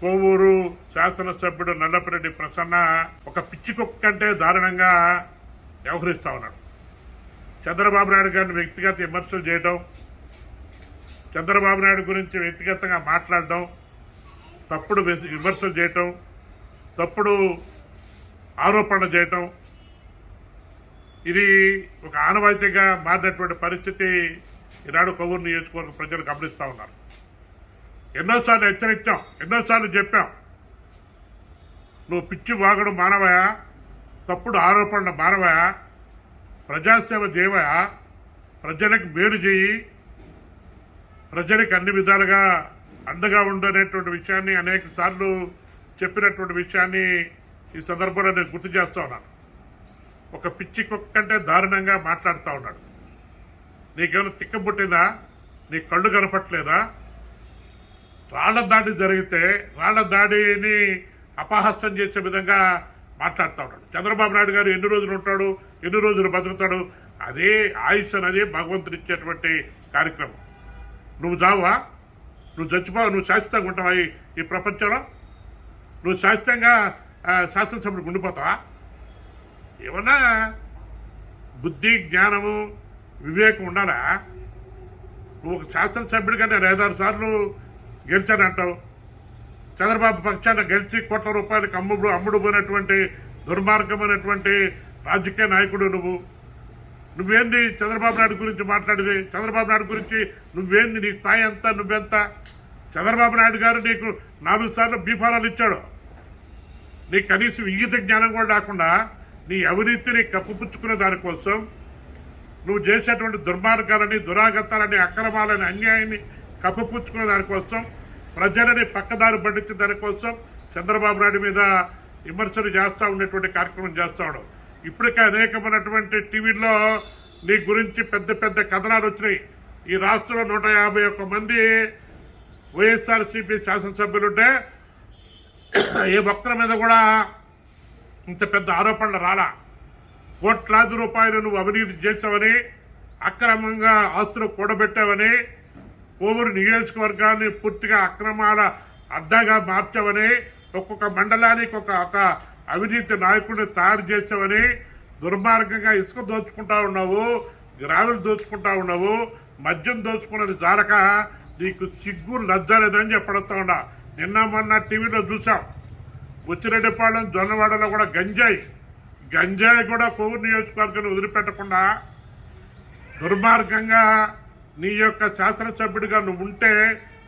కోవూరు శాసనసభ్యుడు నల్లపిరెడ్డి ప్రసన్న ఒక పిచ్చి కుక్క కంటే దారుణంగా వ్యవహరిస్తా ఉన్నాడు. చంద్రబాబు నాయుడు గారిని వ్యక్తిగత విమర్శలు చేయడం చంద్రబాబు నాయుడు గురించి వ్యక్తిగతంగా మాట్లాడడం తప్పుడు విమర్శలు చేయటం తప్పుడు ఆరోపణలు చేయటం ఇది ఒక ఆనవాయితీగా మారినటువంటి పరిస్థితి ఈనాడు కొవ్వూరు నియోజకవర్గ ప్రజలు గమనిస్తూ ఉన్నారు. ఎన్నోసార్లు హెచ్చరించాం ఎన్నోసార్లు చెప్పాం. నువ్వు పిచ్చి వాగడం మానవయా తప్పుడు ఆరోపణలు మానవయా ప్రజాసేవ దేవయా ప్రజలకు మేలు చేయి ప్రజలకు అన్ని విధాలుగా అండగా ఉండనేటువంటి విషయాన్ని అనేక సార్లు చెప్పినటువంటి విషయాన్ని ఈ సందర్భంలో నేను గుర్తు చేస్తూ ఉన్నాను. ఒక పిచ్చి కుక్కంటే దారుణంగా మాట్లాడుతూ ఉన్నాడు. నీకేమైనా తిక్కబుట్టిందా నీ కళ్ళు కనపట్లేదా? రాళ్ళ దాడి జరిగితే రాళ్ళ దాడిని అపహాస్యం చేసే విధంగా మాట్లాడుతూ ఉన్నాడు చంద్రబాబు నాయుడు గారు ఎన్ని రోజులు ఉంటాడు ఎన్ని రోజులు బతుకుతాడు అదే ఆయుష్ అనేది భగవంతుడు ఇచ్చేటువంటి కార్యక్రమం. నువ్వు జావా నువ్వు చచ్చిపోవు నువ్వు శాశ్వతంగా ఉంటావా ఈ ఈ ప్రపంచంలో? నువ్వు శాశ్వతంగా ఆ, శాసనసభ్యుడికి ఉండిపోతావా? ఏమన్నా బుద్ధి జ్ఞానము వివేకం ఉండాలా? నువ్వు ఒక శాసనసభ్యుడిగా నేను ఐదారు సార్లు గెలిచానంటావు చంద్రబాబు పక్షాన గెలిచి కోట్ల రూపాయలకు అమ్ముడు అమ్ముడు పోయినటువంటి దుర్మార్గమైనటువంటి రాజకీయ నాయకుడు నువ్వు. నువ్వేంది చంద్రబాబు నాయుడు గురించి మాట్లాడేది? చంద్రబాబు నాయుడు గురించి నువ్వేంది నీ స్థాయి ఎంత నువ్వెంత? చంద్రబాబు నాయుడు గారు నీకు నాలుగు సార్లు బీఫారాలు ఇచ్చాడు. నీ కనీసం ఈత జ్ఞానం కూడా రాకుండా నీ అవినీతిని కప్పుపుచ్చుకునే దానికోసం నువ్వు చేసేటువంటి దుర్మార్గాలని దురాగతాలని అక్రమాలని అన్యాయాన్ని కప్పపుచ్చుకునే దానికోసం ప్రజలని పక్కదారి పట్టించే దానికోసం చంద్రబాబు నాయుడు మీద విమర్శలు చేస్తూ ఉండేటువంటి కార్యక్రమం చేస్తూ ఉండవు ఇప్పటికే అనేకమైనటువంటి టీవీల్లో నీ గురించి పెద్ద పెద్ద కథనాలు వచ్చినాయి. ఈ రాష్ట్రంలో నూట యాభై ఒక్క మంది వైఎస్ఆర్సీపీ శాసనసభ్యులుంటే ఏ భక్తుల మీద కూడా ఇంత పెద్ద ఆరోపణలు రాలా. కోట్లాది రూపాయలు నువ్వు అవినీతి చేసావని అక్రమంగా ఆస్తులు కూడబెట్టావని కోవూరు నియోజకవర్గాన్ని పూర్తిగా అక్రమాల అడ్డాగా మార్చావని ఒక్కొక్క మండలానికి ఒక ఒక అవినీతి నాయకుడిని తయారు చేసావని దుర్మార్గంగా ఇసుక దోచుకుంటా ఉన్నావు గ్రావెల్ దోచుకుంటా ఉన్నావు మద్యం దోచుకున్నది జారక నీకు సిగ్గు లజ్జలేదని చెప్పడతా ఉన్నా. నిన్న మొన్న టీవీలో చూసాం బుచ్చిరెడ్డిపాళెం జొన్నవాడలో కూడా గంజాయి. గంజాయి కూడా కోవూరు నియోజకవర్గాన్ని వదిలిపెట్టకుండా దుర్మార్గంగా నీ యొక్క శాసనసభ్యుడిగా నువ్వు ఉంటే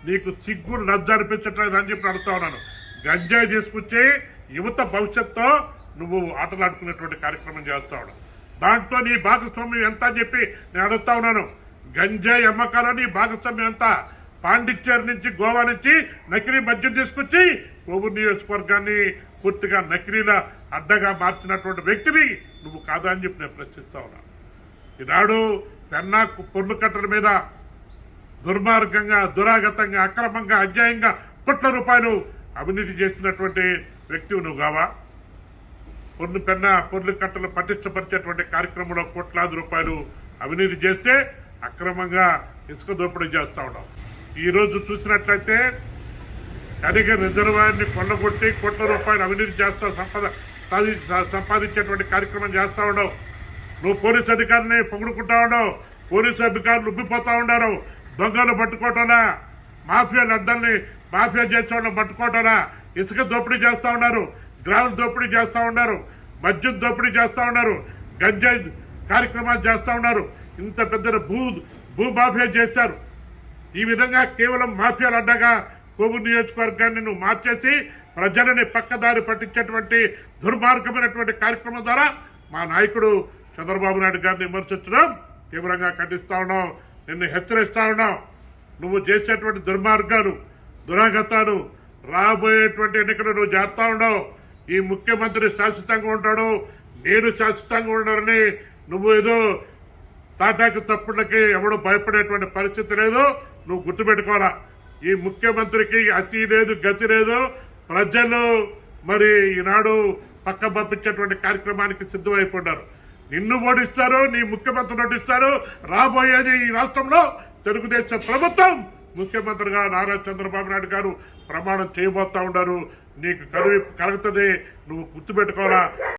నీకు సిగ్గు లజ్జ అనిపించట్లేదు అని చెప్పి అడుగుతా ఉన్నాను. గంజాయి తీసుకొచ్చి యువత భవిష్యత్తుతో నువ్వు ఆటలాడుకునేటువంటి కార్యక్రమం చేస్తావు దాంట్లో నీ భాగస్వామ్యం ఎంత అని చెప్పి నేను అడుగుతా ఉన్నాను. గంజాయి అమ్మకాలు నీ భాగస్వామ్యం ఎంత? పాండిచ్చేరి నుంచి గోవా నుంచి నకిలీ మద్యం తీసుకొచ్చి కోవూరు నియోజకవర్గాన్ని పూర్తిగా నకిలీల అడ్డగా మార్చినటువంటి వ్యక్తిని నువ్వు కాదా అని చెప్పి నేను ప్రశ్నిస్తా ఉన్నాను. ఈనాడు పెన్నా పొర్లు కట్టల మీద దుర్మార్గంగా దురాగతంగా అక్రమంగా అన్యాయంగా కోట్ల రూపాయలు అవినీతి చేసినటువంటి వ్యక్తివి నువ్వు కావా? పొన్ను పెన్న పొర్లు కట్టలు పటిష్టపరిచేటువంటి కార్యక్రమంలో కోట్లాది రూపాయలు అవినీతి చేస్తే అక్రమంగా ఇసుక దోపిడీ చేస్తూ ఉన్నాం ఈరోజు చూసినట్లయితే కనిక రిజర్వాయర్ని కొల్లగొట్టి కోట్ల రూపాయలు అవినీతి చేస్తా సంపద సాధి సంపాదించేటువంటి కార్యక్రమం చేస్తూ ఉండవు నువ్వు పోలీస్ అధికారిని పొగుడుకుంటా ఉండవు. పోలీసు అధికారులు ఉబ్బిపోతా ఉండారు. దొంగలు పట్టుకోవటంలా మాఫియా అడ్డల్ని మాఫియా చేసేవాళ్ళని పట్టుకోవటంలా ఇసుక దోపిడీ చేస్తూ ఉన్నారు గ్రావెల్ దోపిడీ చేస్తూ ఉన్నారు మద్యం దోపిడీ చేస్తూ ఉన్నారు గంజాయి కార్యక్రమాలు చేస్తూ ఉన్నారు ఇంత పెద్ద భూ భూ మాఫియా చేశారు. ఈ విధంగా కేవలం మాఫియాలు అడ్డగా కోవూరు నియోజకవర్గాన్ని నువ్వు మార్చేసి ప్రజలని పక్కదారి పట్టించేటువంటి దుర్మార్గమైనటువంటి కార్యక్రమం ద్వారా మా నాయకుడు చంద్రబాబు నాయుడు గారిని విమర్శించడం తీవ్రంగా ఖండిస్తా ఉన్నాం. నిన్ను హెచ్చరిస్తా ఉన్నాం. నువ్వు చేసేటువంటి దుర్మార్గాలు దురాగతాలు రాబోయేటువంటి ఎన్నికలు నువ్వు చేస్తా ఉండవు ఈ ముఖ్యమంత్రి శాశ్వతంగా ఉంటాడు. నేను శాశ్వతంగా ఉండరని నువ్వు ఏదో తాటాకు తప్పులకి ఎవడు భయపడేటువంటి పరిస్థితి లేదు. నువ్వు గుర్తుపెట్టుకోవాలా ఈ ముఖ్యమంత్రికి అతి లేదు గతి లేదు. ప్రజలు మరి ఈనాడు పక్క పంపించేటువంటి కార్యక్రమానికి సిద్ధమైపోయినారు. నిన్ను ఓడిస్తారు నీ ముఖ్యమంత్రి ఓడిస్తారు రాబోయేది ఈ రాష్ట్రంలో తెలుగుదేశం ప్రభుత్వం. ముఖ్యమంత్రిగా నారా చంద్రబాబు నాయుడు గారు ప్రమాణం చేయబోతా ఉన్నారు. నీకు కరువు కలుగుతుంది. నువ్వు గుర్తుపెట్టుకోవాలా